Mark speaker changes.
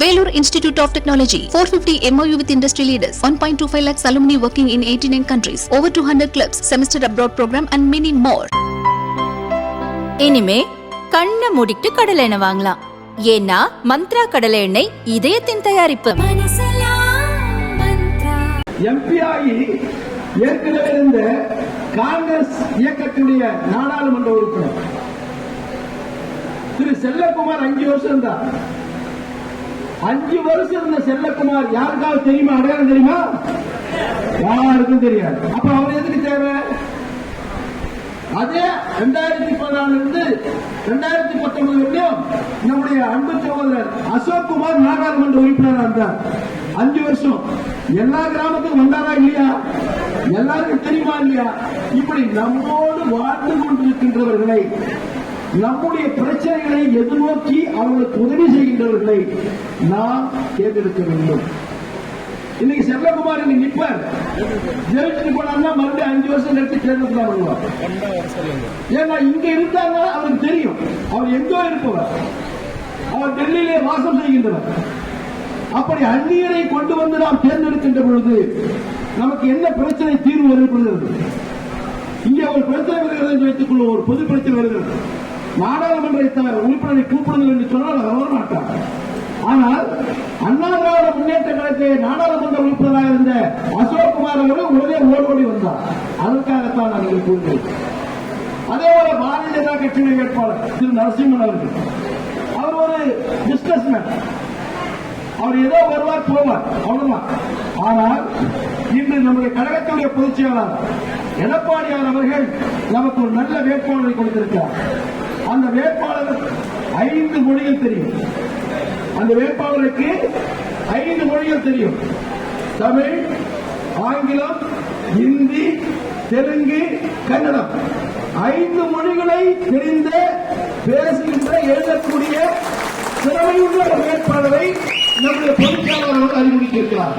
Speaker 1: Vellore Institute of Technology, 450 MOU with industry leaders, 1.25 lakhs alumni working in 89 countries, over 200 clubs, semester abroad program and many more.
Speaker 2: இனிமே கண்ணை மூடிட்டு கடலை எண்ணெய் வாங்கலாம் ஏன்னா மந்த்ரா கடலை எண்ணெய் இதயத்தின் தயாரிப்பு
Speaker 3: எம்பியாகி ஏற்கனவே இருந்த காங்கிரஸ் இயக்கத்துடைய நாடாளுமன்ற உறுப்பினர் திரு செல்லக்குமார் அஞ்சு வருஷம் இருந்தார் அஞ்சு வருஷம் இருந்த செல்லக்குமார் யாருக்காவது தெரியுமா? அடையாளம் தெரியுமா? யாருக்கும் தெரியாது. அப்ப அவர் எதுக்கு தேவை? அதே ரெண்டாயிரத்தி பதினாலுல இருந்து ரெண்டாயிரத்தி பத்தொன்பது வரையும் நம்முடைய அன்பு சகோதரர் அசோக் குமார் நாடாளுமன்ற உறுப்பினராக இருந்தார். அஞ்சு வருஷம். எல்லா கிராமத்துக்கும் வந்தாரா இல்லையா? எல்லாருக்கும் தெரியுமா இல்லையா? இப்படி நம்மோடு வாழ்ந்து கொண்டிருக்கின்றவர்களை நம்முடைய பிரச்சனைகளை எதிர்நோக்கி அவர்களுக்கு உதவி செய்கின்றவர்களை நாம் தேர்ந்தெடுக்க வேண்டும். இன்னைக்கு செல்வகுமார் இங்க நிப்பார் ஜெயிச்சுட்டு போனா மறுபடியும் அஞ்சு வருஷம் கழிச்சு தேர்தல் தான் வருவார் ஏன்னா இங்க இருந்தாங்கன்னா அவருக்கு தெரியும். அவர் எங்கோ இருப்பவர். அவர் டெல்லியிலே வாசம் செய்கின்றவர். அப்படி அந்நியரை கொண்டு வந்து நாம் தேர்ந்தெடுக்கின்ற பொழுது நமக்கு என்ன பிரச்சனை தீர்வு ஏற்படுகிறது இங்கே ஒரு பிரச்சனை வருகிறது என்று வைத்துக் கொள்வோம் ஒரு பொது பிரச்சனை வருகிறது. நாடாளுமன்ற உறுப்பினரை கூப்பிடுங்கள் என்று சொன்னால் அவர் வரமாட்டார் ஆனால் அண்ணா திராவிட முன்னேற்ற கழகத்தை நாடாளுமன்ற உறுப்பினராக இருந்த அசோக் குமார் அவர்கள் உடனே ஓடோடி வந்தார். அதற்காகத்தான் நான் இங்கே கூறுகிறேன். அதே போல பாரதிய ஜனதா கட்சியுடைய வேட்பாளர் திரு நரசிம்மன் அவர்கள். அவர் ஒரு பிசினஸ்மேன் அவர் ஏதோ வருவார் போவார் அவ்வளவுதான். ஆனால் இன்று நம்முடைய கழகத்துடைய பொதுச் செயலாளர் எடப்பாடியார் அவர்கள் நமக்கு ஒரு நல்ல வேட்பாளரை கொடுத்திருக்கிறார். அந்த வேட்பாளர் ஐந்து மொழிகள் தெரியும். அந்த வேட்பாளருக்கு ஐந்து மொழிகள் தெரியும். தமிழ் ஆங்கிலம் இந்தி தெலுங்கு கன்னடம். ஐந்து மொழிகளை தெரிந்த பேசுகின்ற எழுதக்கூடிய திறமையுள்ள வேட்பாளரை நம்முடைய பொதுச்சாளர் அவர்கள் அறிமுடித்திருக்கிறார்